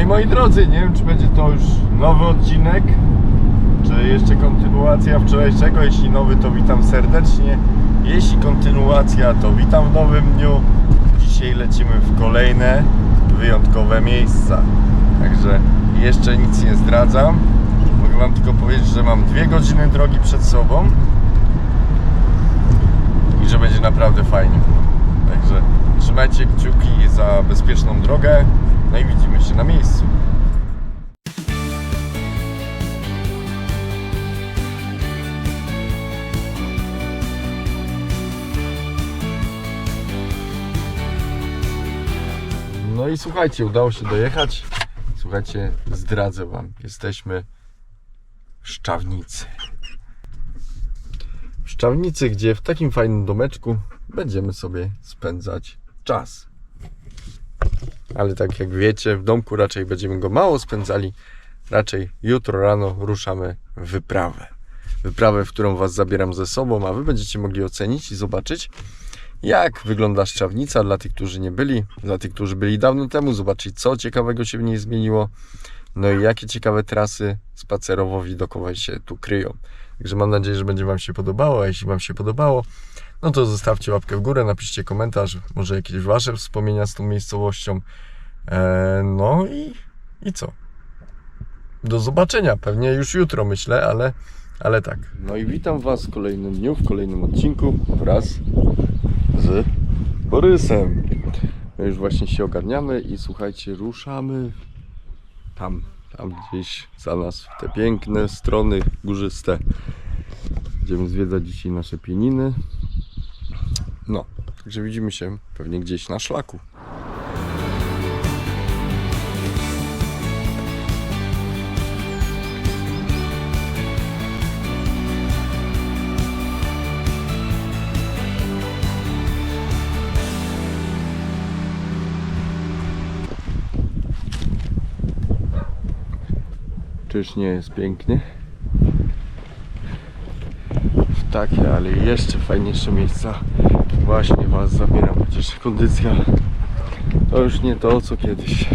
No i moi drodzy, nie wiem czy będzie to już nowy odcinek, czy jeszcze kontynuacja wczorajszego. Jeśli nowy, to witam serdecznie. Jeśli kontynuacja, to witam w nowym dniu. Dzisiaj lecimy w kolejne wyjątkowe miejsca. Także jeszcze nic nie zdradzam. Mogę Wam tylko powiedzieć, że mam dwie godziny drogi przed sobą i że będzie naprawdę fajnie. Także trzymajcie kciuki za bezpieczną drogę. No i widzimy się na miejscu. No i słuchajcie, udało się dojechać. Słuchajcie, zdradzę Wam. Jesteśmy w Szczawnicy. W Szczawnicy, gdzie w takim fajnym domeczku będziemy sobie spędzać czas. Ale tak jak wiecie, w domku raczej będziemy go mało spędzali. Raczej jutro rano ruszamy w wyprawę. Wyprawę, w którą Was zabieram ze sobą, a Wy będziecie mogli ocenić i zobaczyć, jak wygląda Szczawnica dla tych, którzy nie byli, dla tych, którzy byli dawno temu, zobaczyć, co ciekawego się w niej zmieniło, no i jakie ciekawe trasy spacerowo-widokowe się tu kryją. Także mam nadzieję, że będzie Wam się podobało, a jeśli Wam się podobało, no to zostawcie łapkę w górę, napiszcie komentarz, może jakieś Wasze wspomnienia z tą miejscowością. Eee, no i, i co? Do zobaczenia, pewnie już jutro myślę, ale, ale tak. No i witam Was w kolejnym dniu, w kolejnym odcinku wraz z Borysem. My już właśnie się ogarniamy i słuchajcie, ruszamy tam, tam gdzieś za nas, w te piękne strony górzyste. Będziemy zwiedzać dzisiaj nasze pieniny. No, także widzimy się pewnie gdzieś na szlaku. Czyż nie jest pięknie? Takie, ale jeszcze fajniejsze miejsca właśnie Was zabieram, chociaż kondycja to już nie to co kiedyś.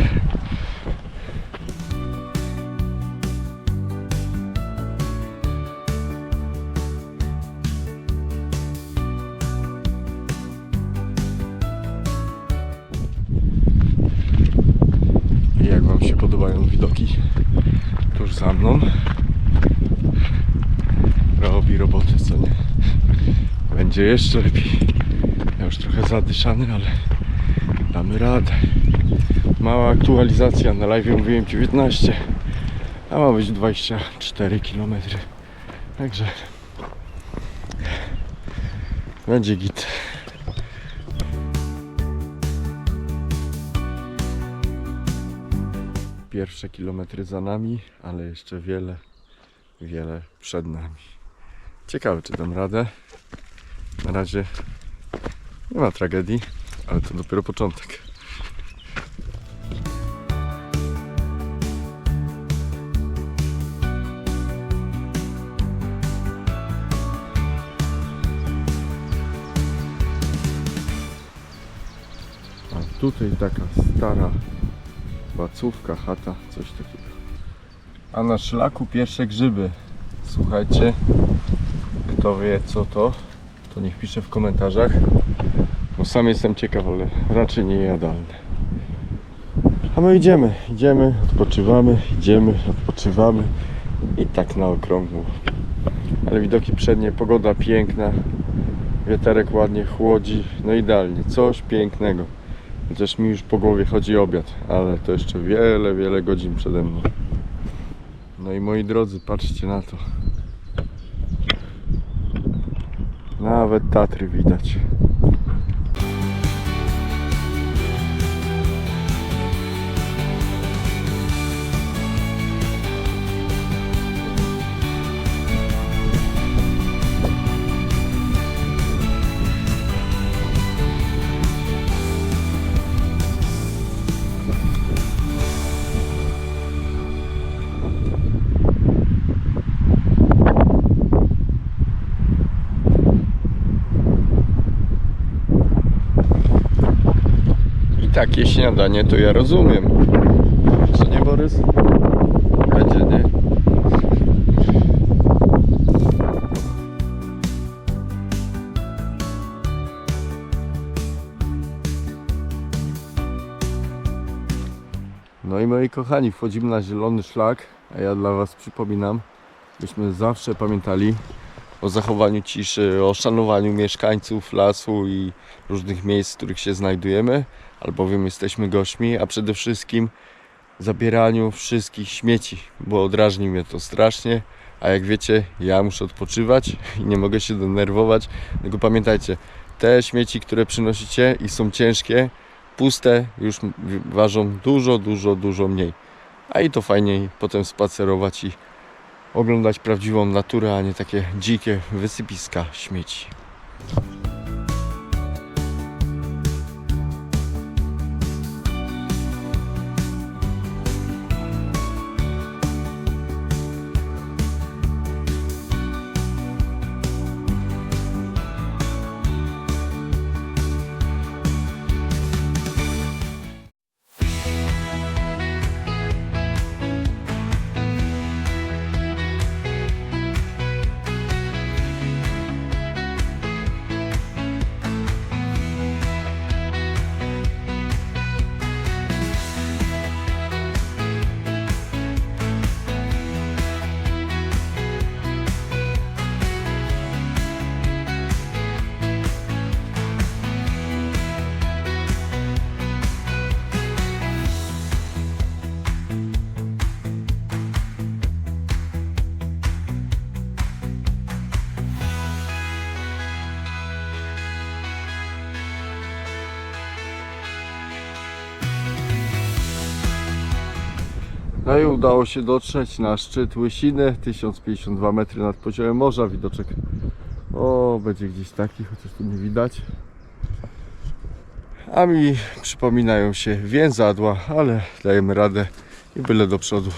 Jeszcze lepiej. Ja już trochę zadyszany, ale damy radę. Mała aktualizacja. Na live mówiłem 19, a ma być 24 km. Także będzie git. Pierwsze kilometry za nami, ale jeszcze wiele, wiele przed nami. Ciekawe, czy dam radę. Na razie nie ma tragedii, ale to dopiero początek. A tutaj taka stara bacówka, chata, coś takiego. A na szlaku pierwsze grzyby. Słuchajcie, kto wie co to, to niech pisze w komentarzach. Bo sam jestem ciekaw, ale raczej nie jadalne. A my idziemy, idziemy, odpoczywamy, idziemy, odpoczywamy i tak na okrągło. Ale widoki przednie, pogoda piękna, wiaterek ładnie chłodzi, no idealnie, coś pięknego. Chociaż mi już po głowie chodzi obiad, ale to jeszcze wiele, wiele godzin przede mną. No i moi drodzy, patrzcie na to. Nawet Tatry widać. Takie śniadanie to ja rozumiem. Co nie życiorys. Będzie, nie? No i moi kochani, wchodzimy na zielony szlak, a ja dla Was przypominam, byśmy zawsze pamiętali o zachowaniu ciszy, o szanowaniu mieszkańców lasu i różnych miejsc, w których się znajdujemy, albowiem jesteśmy gośćmi, a przede wszystkim zabieraniu wszystkich śmieci, bo drażni mnie to strasznie, a jak wiecie, ja muszę odpoczywać i nie mogę się denerwować, tylko pamiętajcie, te śmieci, które przynosicie i są ciężkie, puste już ważą dużo, dużo, dużo mniej. A i to fajniej potem spacerować i oglądać prawdziwą naturę, a nie takie dzikie wysypiska śmieci. I udało się dotrzeć na szczyt Łysiny, 1052 metry nad poziomem morza, widoczek o, będzie gdzieś taki, chociaż tu nie widać. A mi przypominają się więzadła, ale dajemy radę i byle do przodu.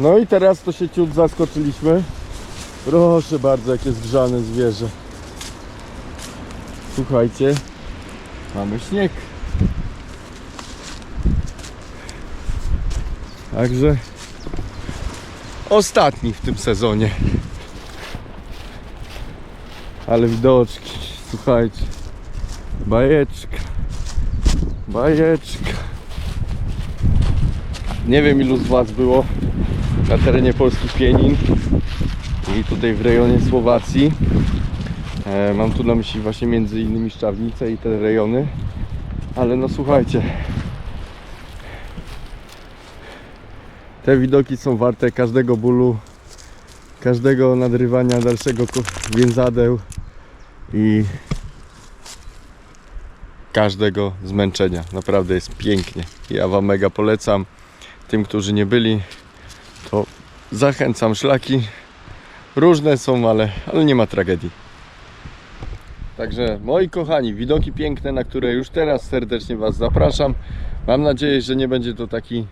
No i teraz to się ciut zaskoczyliśmy. Proszę bardzo, jakie zgrzane zwierzę. Słuchajcie, mamy śnieg. Także ostatni w tym sezonie. Ale widoczki, słuchajcie. Bajeczka. Bajeczka. Nie wiem ilu z Was było na terenie polskich Pienin i tutaj w rejonie Słowacji. E, mam tu na myśli właśnie między innymi Szczawnice i te rejony. Ale no słuchajcie. Te widoki są warte każdego bólu, każdego nadrywania dalszego więzadeł i każdego zmęczenia. Naprawdę jest pięknie. Ja Wam mega polecam. Tym, którzy nie byli, zachęcam. Szlaki różne są, ale, ale nie ma tragedii. Także moi kochani, widoki piękne, na które już teraz serdecznie Was zapraszam. Mam nadzieję, że nie będzie to taki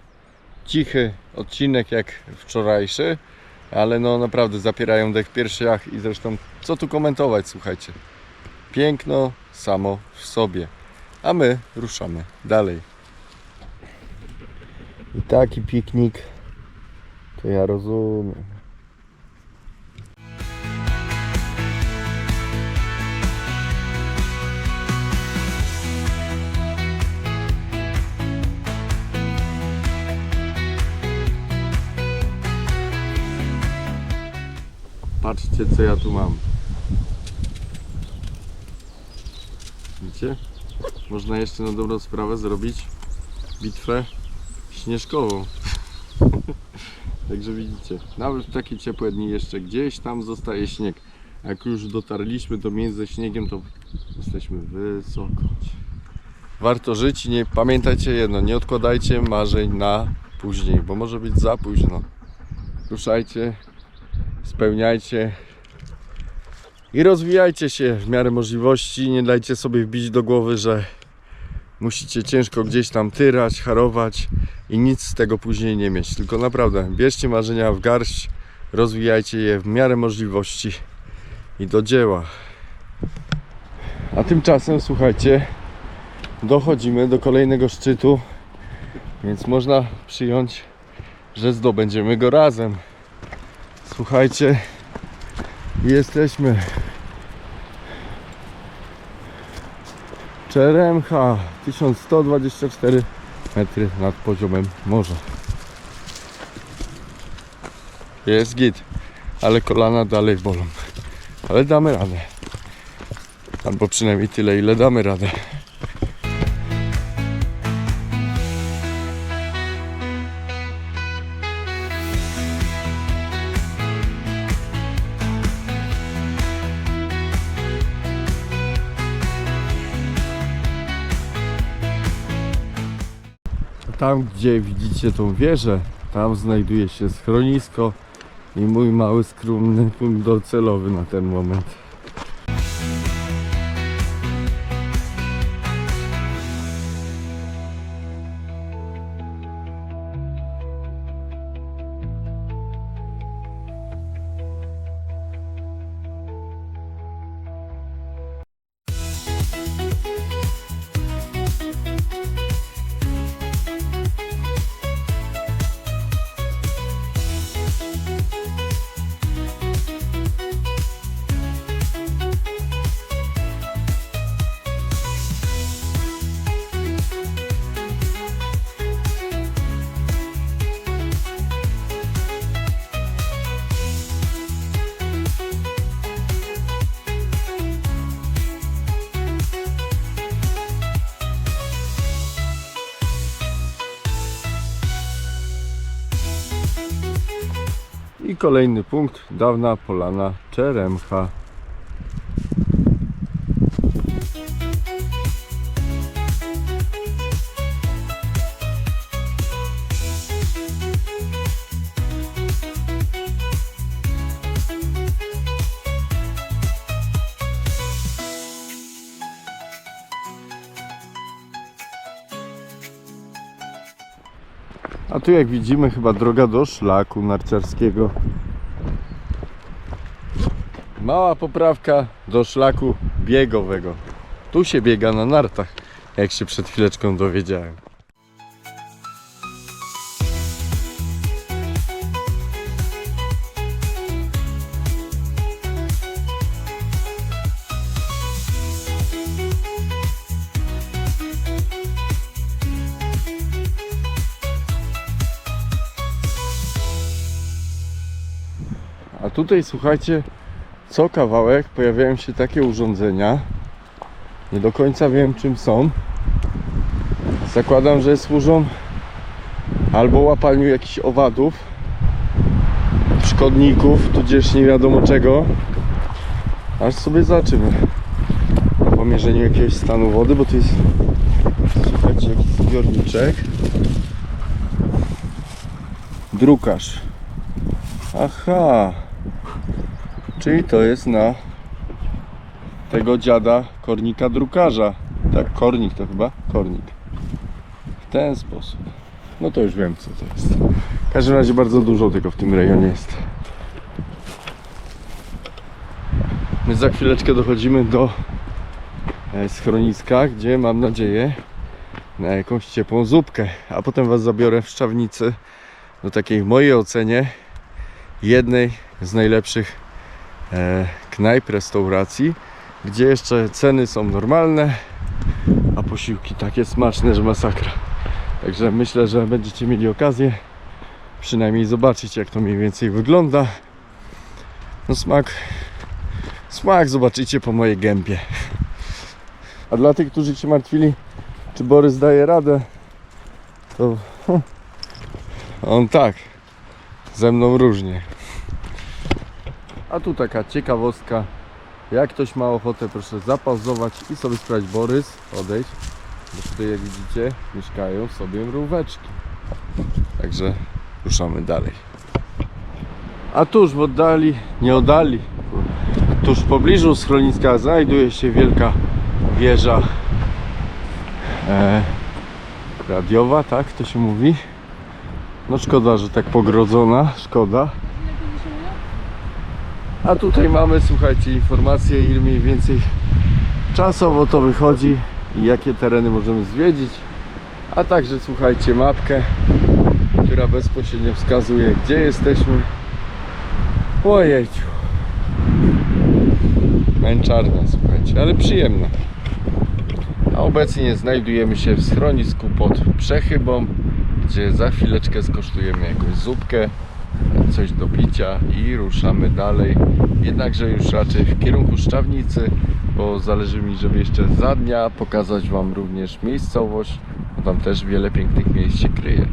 cichy odcinek jak wczorajszy, ale no naprawdę zapierają dech piersiach i zresztą co tu komentować, słuchajcie. Piękno samo w sobie. A my ruszamy dalej. I taki piknik to ja rozumiem. Patrzcie co ja tu mam. Widzicie? Można jeszcze na dobrą sprawę zrobić bitwę śnieżkową. Także widzicie, nawet w takie ciepłe dni jeszcze gdzieś tam zostaje śnieg. Jak już dotarliśmy do ze śniegiem, to jesteśmy wysoko. Warto żyć i nie pamiętajcie jedno, nie odkładajcie marzeń na później, bo może być za późno. Ruszajcie, spełniajcie I rozwijajcie się w miarę możliwości. Nie dajcie sobie wbić do głowy, że musicie ciężko gdzieś tam tyrać, harować i nic z tego później nie mieć. Tylko naprawdę bierzcie marzenia w garść, rozwijajcie je w miarę możliwości i do dzieła. A tymczasem słuchajcie, dochodzimy do kolejnego szczytu, więc można przyjąć, że zdobędziemy go razem. Słuchajcie, jesteśmy. Czeremcha 1124 metry nad poziomem morza. Jest git, ale kolana dalej bolą. Ale damy radę. Albo przynajmniej tyle, ile damy radę. Tam, gdzie widzicie tą wieżę, tam znajduje się schronisko i mój mały, skromny punkt docelowy na ten moment. Kolejny punkt, dawna polana Czeremcha. A tu jak widzimy chyba droga do szlaku narciarskiego. Mała poprawka do szlaku biegowego. Tu się biega na nartach, jak się przed chwileczką dowiedziałem. Tutaj słuchajcie, co kawałek pojawiają się takie urządzenia. Nie do końca wiem czym są. Zakładam, że służą albo łapaniu jakichś owadów, szkodników, tudzież nie wiadomo czego. Aż sobie zobaczymy. Po mierzeniu jakiegoś stanu wody, bo tu jest słuchajcie jakiś zbiorniczek. Drukarz. Aha. Czyli to jest na tego dziada kornika drukarza. Tak, kornik to chyba? Kornik. W ten sposób. No to już wiem co to jest. W każdym razie bardzo dużo tego w tym rejonie jest. My za chwileczkę dochodzimy do e, schroniska, gdzie mam nadzieję na jakąś ciepłą zupkę. A potem Was zabiorę w Szczawnicy do takiej w mojej ocenie jednej z najlepszych knajp, restauracji, gdzie jeszcze ceny są normalne, a posiłki takie smaczne, że masakra. Także myślę, że będziecie mieli okazję przynajmniej zobaczyć, jak to mniej więcej wygląda. No smak, smak zobaczycie po mojej gębie. A dla tych, którzy się martwili, czy Borys daje radę, to on tak, ze mną różnie. A tu taka ciekawostka. Jak ktoś ma ochotę, proszę zapauzować i sobie sprawdzić Borys, odejść. Bo tutaj jak widzicie mieszkają sobie mróweczki. Także ruszamy dalej. A tuż w oddali, nie oddali, Tuż w pobliżu schroniska znajduje się wielka wieża e, radiowa, tak to się mówi. No szkoda, że tak pogrodzona, szkoda. A tutaj mamy, słuchajcie, informacje, ile mniej więcej czasowo to wychodzi i jakie tereny możemy zwiedzić. A także, słuchajcie, mapkę, która bezpośrednio wskazuje, gdzie jesteśmy. Ojejciu. Męczarnia, słuchajcie, ale przyjemna. A obecnie znajdujemy się w schronisku pod Przechybą, gdzie za chwileczkę skosztujemy jakąś zupkę, coś do picia i ruszamy dalej. Jednakże już raczej w kierunku Szczawnicy, bo zależy mi, żeby jeszcze za dnia pokazać Wam również miejscowość, bo tam też wiele pięknych miejsc się kryje.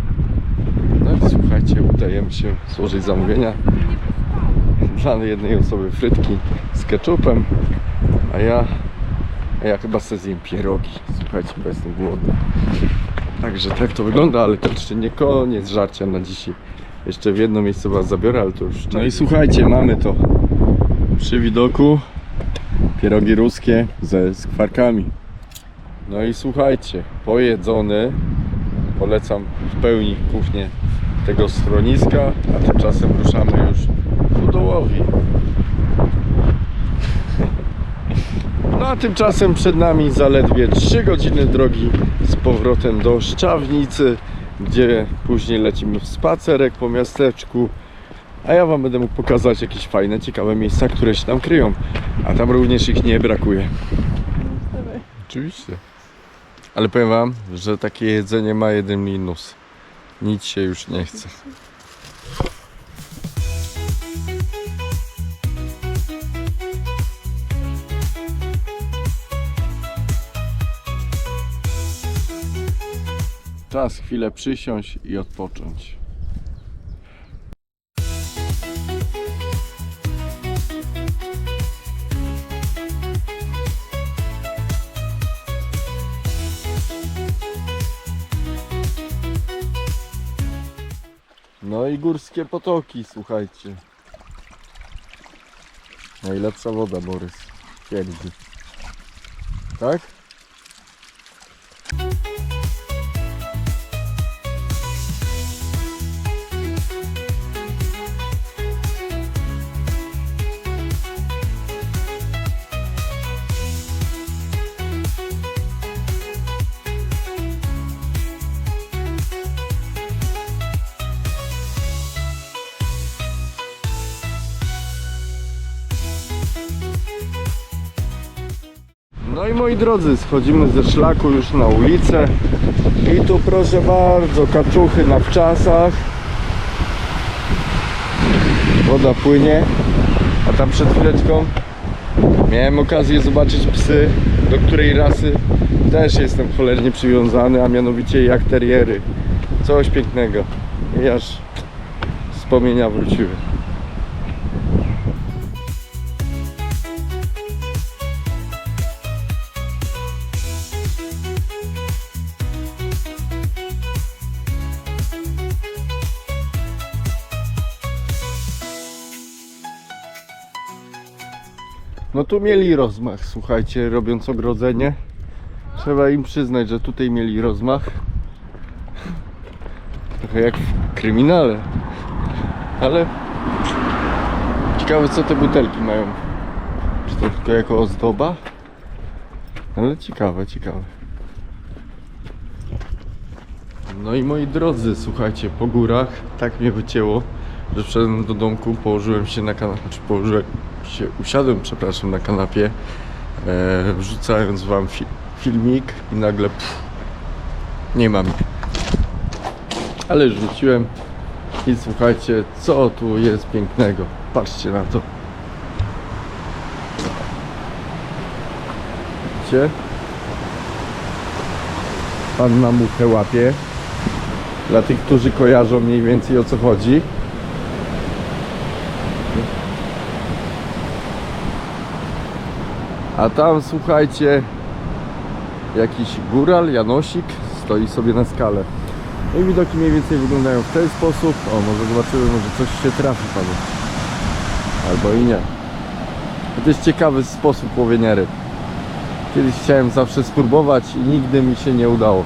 No i słuchajcie, udajemy się złożyć zamówienia dla jednej osoby frytki z ketchupem, a ja, a ja chyba sobie zjem pierogi. Słuchajcie, bo jestem głodny. Także tak to wygląda, ale to jeszcze nie koniec żarcia na dzisiaj. Jeszcze w jedno miejsce Was zabiorę, ale to już... No i słuchajcie, mamy to przy widoku pierogi ruskie ze skwarkami. No i słuchajcie, pojedzony. Polecam w pełni kuchnię tego schroniska, a tymczasem ruszamy już ku dołowi. No a tymczasem przed nami zaledwie 3 godziny drogi z powrotem do Szczawnicy, gdzie później lecimy w spacerek po miasteczku. A ja Wam będę mógł pokazać jakieś fajne, ciekawe miejsca, które się tam kryją. A tam również ich nie brakuje. Oczywiście. Ale powiem Wam, że takie jedzenie ma jeden minus. Nic się już nie chce. Czas chwilę przysiąść i odpocząć. No i górskie potoki, słuchajcie. Najlepsza woda, Borys. Twierdzi. Tak? Drodzy, schodzimy ze szlaku już na ulicę. I tu proszę bardzo, kaczuchy na wczasach. Woda płynie. A tam przed chwileczką miałem okazję zobaczyć psy, do której rasy też jestem cholernie przywiązany, a mianowicie jak teriery. Coś pięknego. I aż wspomnienia wróciły tu mieli rozmach, słuchajcie, robiąc ogrodzenie. Trzeba im przyznać, że tutaj mieli rozmach. Trochę jak w kryminale. Ale ciekawe co te butelki mają. Czy to tylko jako ozdoba? Ale ciekawe, ciekawe. No i moi drodzy, słuchajcie, po górach tak mnie wycięło, że wszedłem do domku, położyłem się na kanapie, czy położyłem się, usiadłem, przepraszam, na kanapie, e, wrzucając wam fi filmik i nagle pff, nie mam. Ale już wrzuciłem i słuchajcie, co tu jest pięknego. Patrzcie na to. Widzicie? Pan na muchę łapie. Dla tych, którzy kojarzą mniej więcej o co chodzi. A tam słuchajcie, jakiś góral, Janosik stoi sobie na skale. No i widoki mniej więcej wyglądają w ten sposób. O, może zobaczymy, może coś się trafi panu. Albo i nie. To jest ciekawy sposób łowienia ryb. Kiedyś chciałem zawsze spróbować i nigdy mi się nie udało.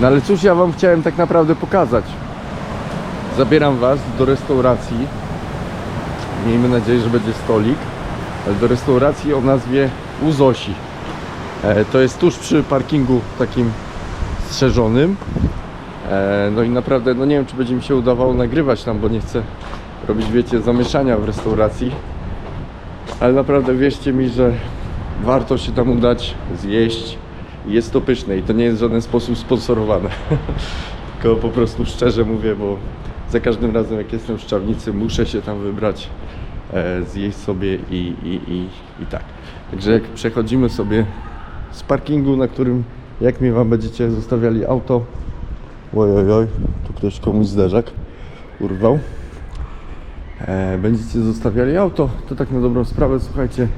No ale cóż ja wam chciałem tak naprawdę pokazać. Zabieram was do restauracji. Miejmy nadzieję, że będzie stolik. Do restauracji o nazwie Uzosi. E, to jest tuż przy parkingu takim strzeżonym. E, no i naprawdę, no nie wiem, czy będzie mi się udawało nagrywać tam, bo nie chcę robić, wiecie, zamieszania w restauracji. Ale naprawdę wierzcie mi, że warto się tam udać, zjeść. Jest to pyszne i to nie jest w żaden sposób sponsorowane. Tylko po prostu szczerze mówię, bo za każdym razem jak jestem w Szczawnicy muszę się tam wybrać, zjeść sobie i, i, i, i tak. Także jak przechodzimy sobie z parkingu, na którym jak mi wam będziecie zostawiali auto, oj, oj, tu ktoś komuś zderzak urwał. E, będziecie zostawiali auto, to tak na dobrą sprawę, słuchajcie,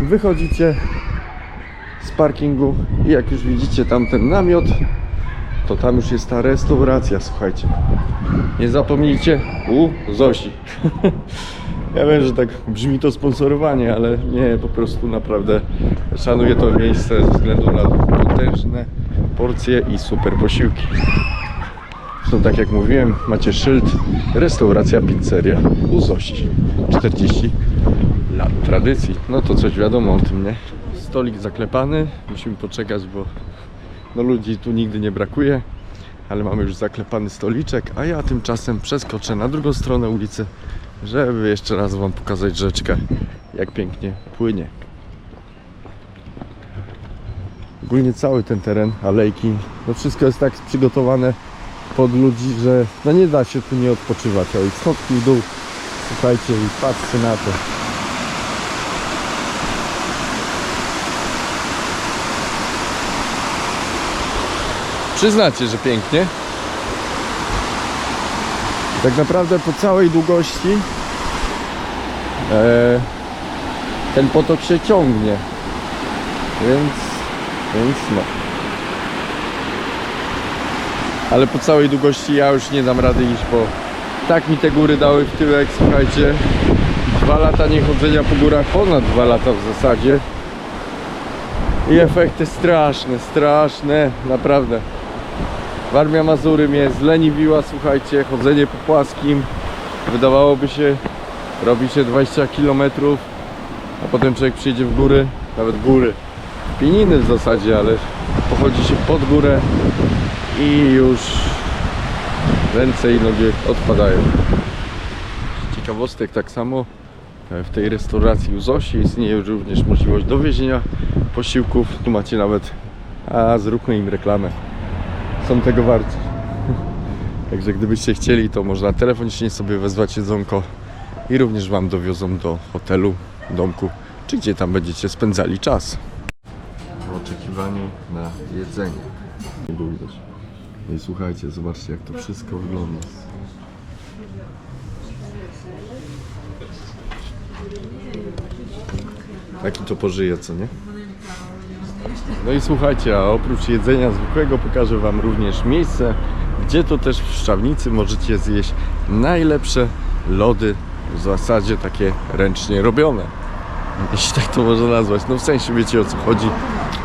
wychodzicie z parkingu i jak już widzicie tam ten namiot, to tam już jest ta restauracja, słuchajcie. Nie zapomnijcie, u Zosi. ja wiem, że tak brzmi to sponsorowanie, ale nie, po prostu naprawdę szanuję to miejsce ze względu na potężne porcje i super posiłki. Zresztą tak jak mówiłem, macie szyld restauracja pizzeria u Zosi. 40 lat tradycji. No to coś wiadomo o tym, nie? Stolik zaklepany, musimy poczekać, bo no ludzi tu nigdy nie brakuje, ale mamy już zaklepany stoliczek, a ja tymczasem przeskoczę na drugą stronę ulicy, żeby jeszcze raz Wam pokazać rzeczkę, jak pięknie płynie. Ogólnie cały ten teren, alejki, no wszystko jest tak przygotowane pod ludzi, że no nie da się tu nie odpoczywać. O i schodki w dół, słuchajcie i patrzcie na to. Przyznacie, że pięknie. Tak naprawdę po całej długości e, ten potok się ciągnie. Więc, więc no. Ale po całej długości ja już nie dam rady iść, bo tak mi te góry dały w tyłek, słuchajcie. Dwa lata niechodzenia po górach, ponad dwa lata w zasadzie. I efekty straszne, straszne, naprawdę. Warmia Mazury mnie zleniwiła, słuchajcie, chodzenie po płaskim. Wydawałoby się, robi się 20 km, a potem człowiek przyjdzie w góry, nawet góry. Pieniny w zasadzie, ale pochodzi się pod górę i już ręce i nogi odpadają. Ciekawostek tak samo w tej restauracji u Zosi istnieje również możliwość dowiezienia posiłków. Tu macie nawet, a zróbmy im reklamę są tego warci. Także gdybyście chcieli, to można telefonicznie sobie wezwać jedzonko i również Wam dowiozą do hotelu, domku, czy gdzie tam będziecie spędzali czas. W oczekiwaniu na jedzenie. Nie było widać. No I słuchajcie, zobaczcie jak to wszystko wygląda. Taki to pożyje, co nie? No i słuchajcie, a oprócz jedzenia zwykłego pokażę Wam również miejsce, gdzie to też w Szczawnicy możecie zjeść najlepsze lody, w zasadzie takie ręcznie robione. Jeśli tak to można nazwać. No w sensie wiecie o co chodzi.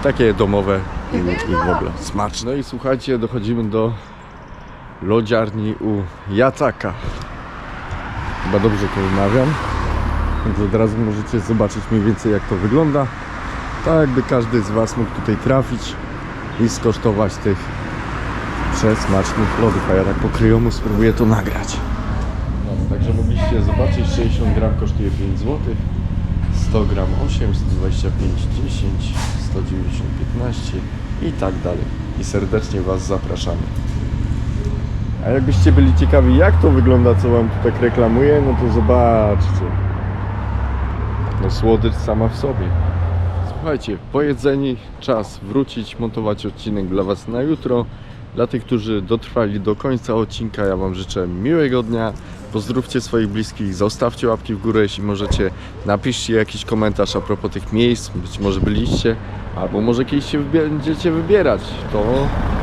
Takie domowe i, i w ogóle smaczne. No i słuchajcie, dochodzimy do lodziarni u Jacaka. Chyba dobrze to wymawiam. Więc od razu możecie zobaczyć mniej więcej jak to wygląda tak jakby każdy z Was mógł tutaj trafić i skosztować tych przesmacznych lodów, a ja tak po kryjomu spróbuję to nagrać. No, także mogliście zobaczyć, 60 gram kosztuje 5 zł, 100 gram 8, 125 10, 190 15 i tak dalej. I serdecznie Was zapraszamy. A jakbyście byli ciekawi jak to wygląda, co Wam tu tak reklamuję, no to zobaczcie. No słodycz sama w sobie. Słuchajcie, pojedzeni, czas wrócić, montować odcinek dla Was na jutro. Dla tych, którzy dotrwali do końca odcinka, ja Wam życzę miłego dnia. Pozdrówcie swoich bliskich, zostawcie łapki w górę, jeśli możecie. Napiszcie jakiś komentarz a propos tych miejsc, być może byliście, albo może kiedyś się będziecie wybierać. To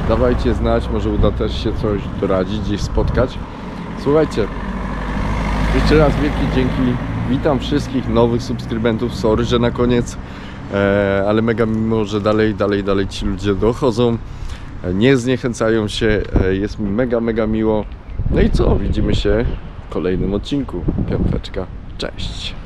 dawajcie znać, może uda też się coś doradzić, gdzieś spotkać. Słuchajcie, jeszcze raz wielkie dzięki Witam wszystkich nowych subskrybentów. Sorry, że na koniec, ale mega mimo, że dalej, dalej, dalej ci ludzie dochodzą, e, nie zniechęcają się. E, jest mi mega, mega miło. No i co? Widzimy się w kolejnym odcinku. Piąteczka. Cześć.